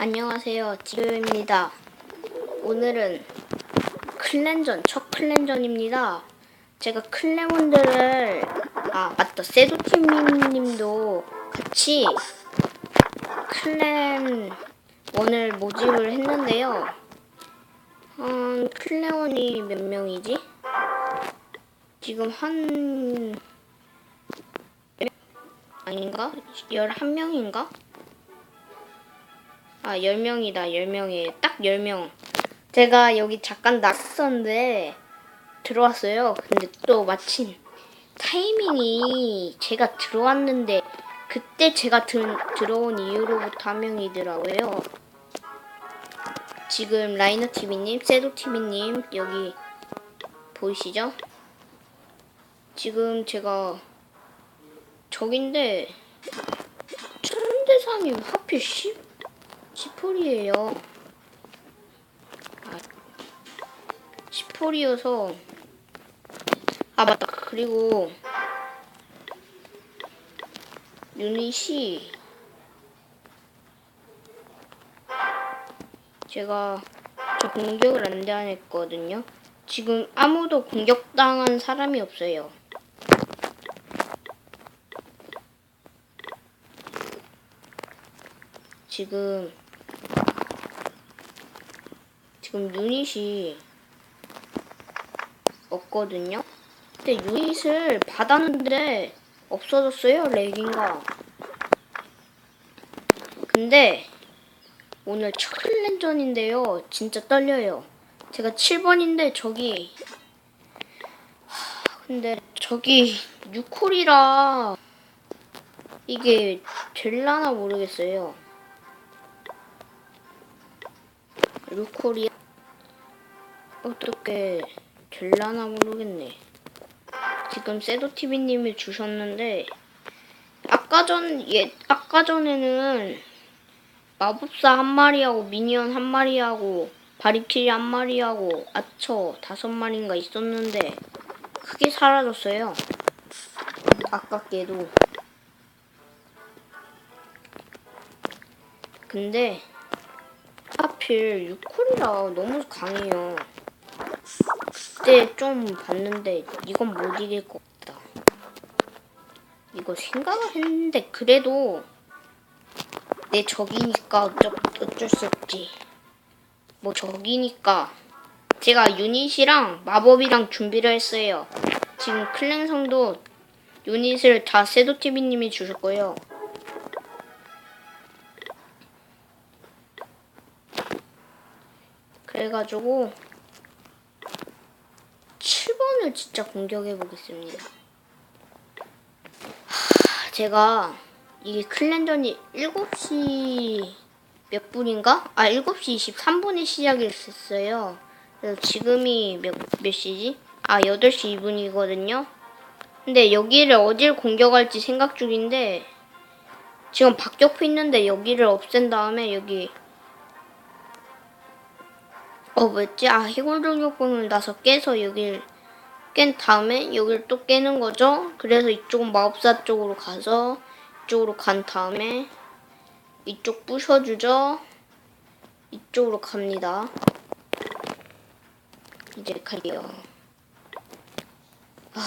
안녕하세요. 지효입니다. 오늘은 클랜전, 첫 클랜전입니다. 제가 클레몬들을, 아, 맞다. 세도팀님도 같이 클랜 원을 모집을 했는데요. 음, 클레원이 몇 명이지? 지금 한, 아닌가? 11명인가? 아, 10명이다, 10명이에요. 딱 10명. 제가 여기 잠깐 나갔었는데, 들어왔어요. 근데 또 마침 타이밍이 제가 들어왔는데, 그때 제가 들, 들어온 이후로부터 한 명이더라고요. 지금 라이너TV님, 세도TV님, 여기 보이시죠? 지금 제가 저긴데, 천대삼이 하필 10, 10홀이에요. 아, 10홀이어서 아 맞다. 그리고 유닛이 제가 저 공격을 안 당했거든요. 지금 아무도 공격당한 사람이 없어요. 지금 지금 유닛이 없거든요. 근데 유닛을 받았는데 없어졌어요. 렉인가. 근데 오늘 첫 클랜전인데요. 진짜 떨려요. 제가 7번인데 저기 하, 근데 저기 6콜이라 이게 될라나 모르겠어요. 루콜이 어떻게 될라나 모르겠네. 지금 세도티비님이 주셨는데 아까 전 예, 아까 전에는 마법사 한 마리하고 미니언 한 마리하고 바리키리 한 마리하고 아처 다섯 마리인가 있었는데 그게 사라졌어요. 아깝게도. 근데 하필 6콜이라 너무 강해요. 그때 좀 봤는데 이건 못 이길 것 같다. 이거 생각을 했는데 그래도 내 적이니까 어쩔, 어쩔 수 없지. 뭐 적이니까 제가 유닛이랑 마법이랑 준비를 했어요. 지금 클랭성도 유닛을 다 세도티비님이 주셨고요. 그래가지고 7번을 진짜 공격해 보겠습니다. 하, 제가 이게 클랜전이 7시 몇 분인가? 아 7시 23분에 시작을 했어요. 그래서 지금이 몇, 몇 시지? 아 8시 2분이거든요. 근데 여기를 어딜 공격할지 생각 중인데 지금 박격포 있는데 여기를 없앤 다음에 여기 어 뭐였지? 아 해골 종족본을 나서 깨서 여길 깬 다음에 여길 또 깨는 거죠. 그래서 이쪽은 마법사 쪽으로 가서 이쪽으로 간 다음에 이쪽 부셔주죠. 이쪽으로 갑니다. 이제 갈게요. 아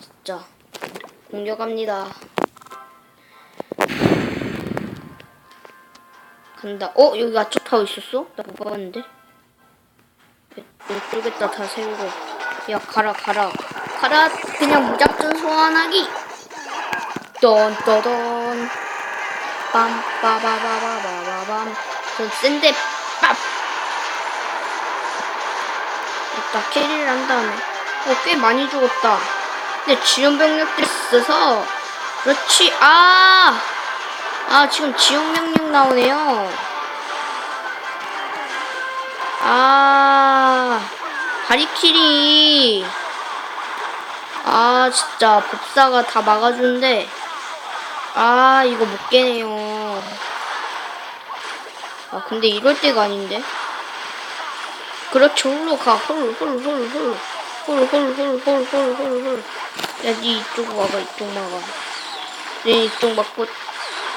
진짜 공격합니다. 간다. 어 여기 아초 타워 있었어? 나 못 봤는데. 이쪽에다 다 세우고 야 가라 가라. 가라 그냥 무작정 소환하기. 던떠던 빰빠바바바바밤 전 센데 ปั๊ 일단 캐리를 한 다음에. 어꽤 많이 죽었다. 근데 지원 병력들이 있어서. 그렇지 아! 아 지금 지원 병력 나오네요. 아, 바리키리. 아, 진짜 법사가 다 막아주는데. 아, 이거 못 깨네요. 아, 근데 이럴 때가 아닌데. 그렇죠, 홀로 가. 홀, 홀, 홀, 홀. 홀, 홀, 홀, 홀, 홀, 홀, 홀. 야, 니 이쪽 막아, 이쪽 막아. 네, 이쪽 막고.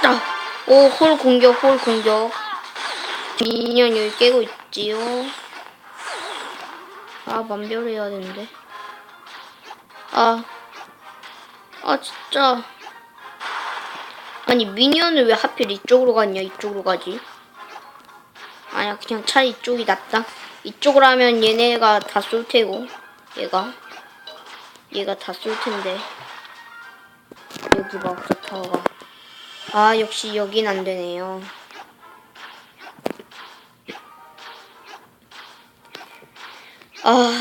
딱. 오, 홀 공격, 홀 공격. 미니언 여기 깨고 있지요. 아, 만별해야 되는데. 아, 아, 진짜. 아니, 미니언을 왜 하필 이쪽으로 갔냐, 이쪽으로 가지? 아니야, 그냥 차라리 이쪽이 낫다. 이쪽으로 하면 얘네가 다 쏠 테고, 얘가. 얘가 다 쏠 텐데. 여기 봐, 타워가. 아, 역시 여긴 안 되네요. 아,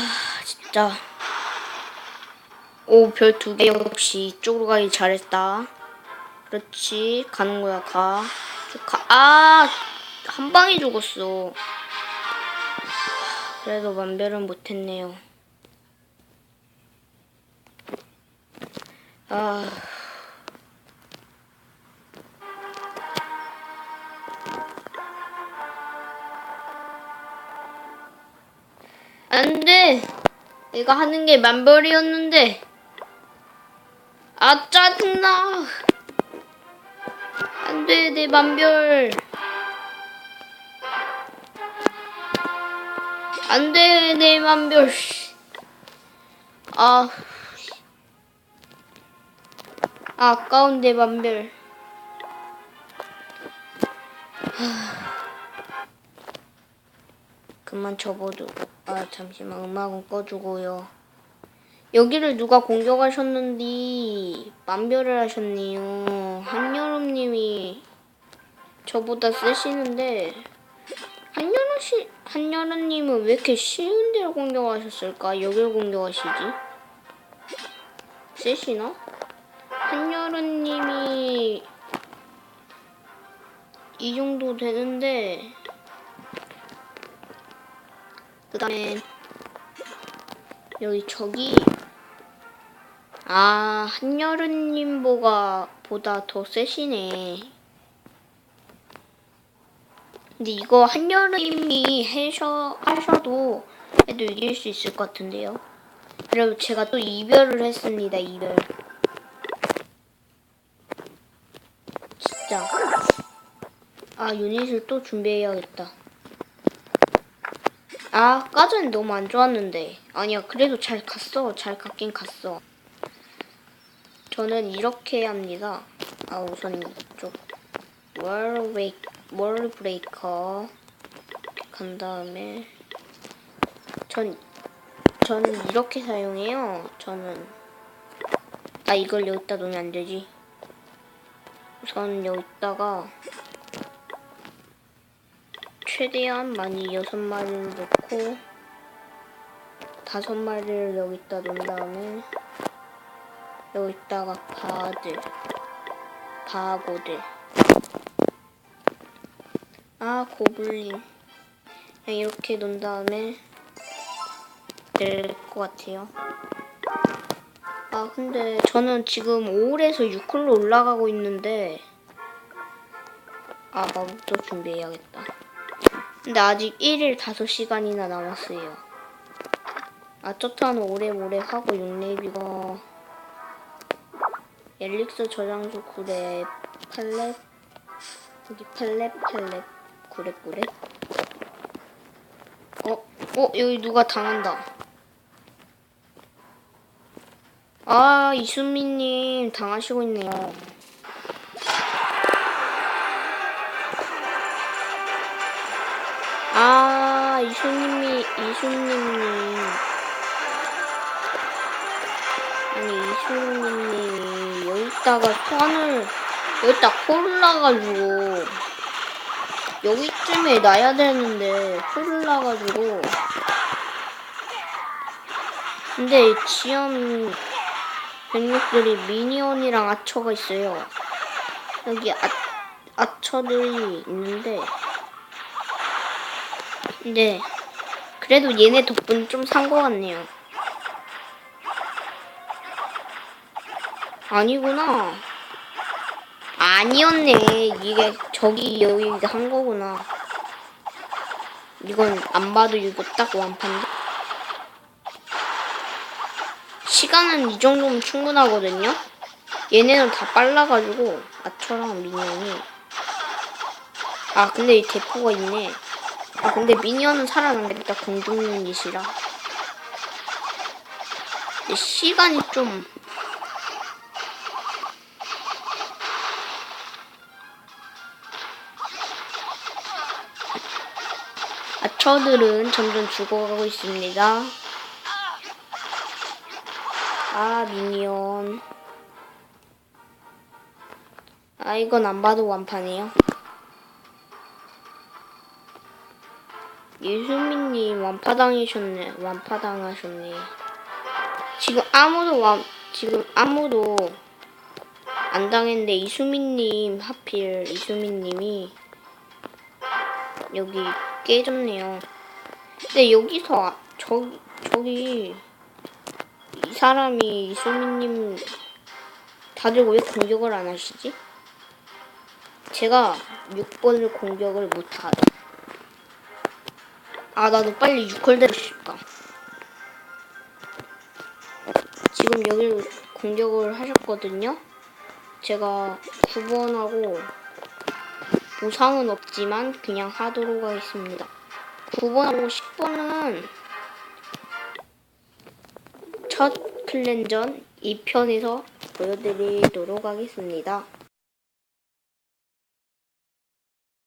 진짜. 오, 별 두 개 역시 이쪽으로 가길 잘했다. 그렇지, 가는 거야, 가. 쭉 가. 아, 한 방에 죽었어. 그래도 완별은 못했네요. 아. 안 돼! 내가 하는 게 만벌이었는데. 아, 짜증나! 안 돼, 내 만별. 안 돼, 내 만별. 씨. 아. 아, 아까운 내 만별. 그만 접어두고 아 잠시만 음악은 꺼주고요. 여기를 누가 공격하셨는디? 만별을 하셨네요. 한여름님이 저보다 세시는데 한여름 씨 한여름님은 왜 이렇게 쉬운 데를 공격하셨을까? 여길 공격하시지? 세시나? 한여름님이 이 정도 되는데 그 다음에 여기 저기 아 한여름님 보가 보다 더 세시네. 근데 이거 한여름님이 해셔, 하셔도 해도 이길 수 있을 것 같은데요. 그리고 제가 또 이별을 했습니다 이별. 진짜. 아 유닛을 또 준비해야겠다 아, 아까 전에 너무 안 좋았는데. 아니야, 그래도 잘 갔어. 잘 갔긴 갔어. 저는 이렇게 합니다. 아, 우선 이쪽. 월 웨이, 월 브레이커. 간 다음에. 전, 저는 이렇게 사용해요. 저는. 아, 이걸 여기다 놓으면 안 되지. 우선 여기다가. 최대한 많이 여섯 마리를 넣고 다섯 마리를 여기다 놓은 다음에 여기다가 바들 바고들. 아 고블린. 그냥 이렇게 놓은 다음에 될 것 같아요. 아 근데 저는 지금 5홀에서 6홀로 올라가고 있는데 아 마법도 준비해야겠다 근데 아직 1일 5시간이나 남았어요. 아, 첫타는 오래오래 하고 6렙이고 엘릭스 저장소 9렙 팔렙 여기 8렙 8렙 9렙 9렙 어? 어? 여기 누가 당한다. 아, 이수민님 당하시고 있네요. 아, 이수님이, 이수님이. 아니, 이수님이 여기다가 손을, 여기다 코를 놔가지고, 여기쯤에 놔야 되는데, 코를 놔가지고. 근데 지연 병력들이 미니언이랑 아처가 있어요. 여기 아, 아처들이 있는데, 네. 그래도 얘네 덕분에 좀 산 것 같네요. 아니구나. 아니었네. 이게 저기 여기 한 거구나. 이건 안 봐도 이거 딱 완판데. 시간은 이 정도면 충분하거든요. 얘네는 다 빨라가지고 아처랑 미니언이. 아 근데 이 대포가 있네. 아 근데 미니언은 살아남겠다 공중 유닛이라 근데 시간이 좀 아처들은 점점 죽어가고 있습니다. 아 미니언 아 이건 안 봐도 완판이에요. 예수민님 완파당하셨네. 완파당하셨네. 지금 아무도 완 지금 아무도 안 당했는데 이수민님 하필 이수민님이 여기 깨졌네요. 근데 여기서 아- 저기 저기 이 사람이 이수민님 다들 왜 공격을 안 하시지? 제가 6번을 공격을 못하다. 아 나도 빨리 6컬 되고 싶다. 지금 여기 공격을 하셨거든요. 제가 9번하고 보상은 없지만 그냥 하도록 하겠습니다. 9번하고 10번은 첫 클랜전 2편에서 보여드리도록 하겠습니다.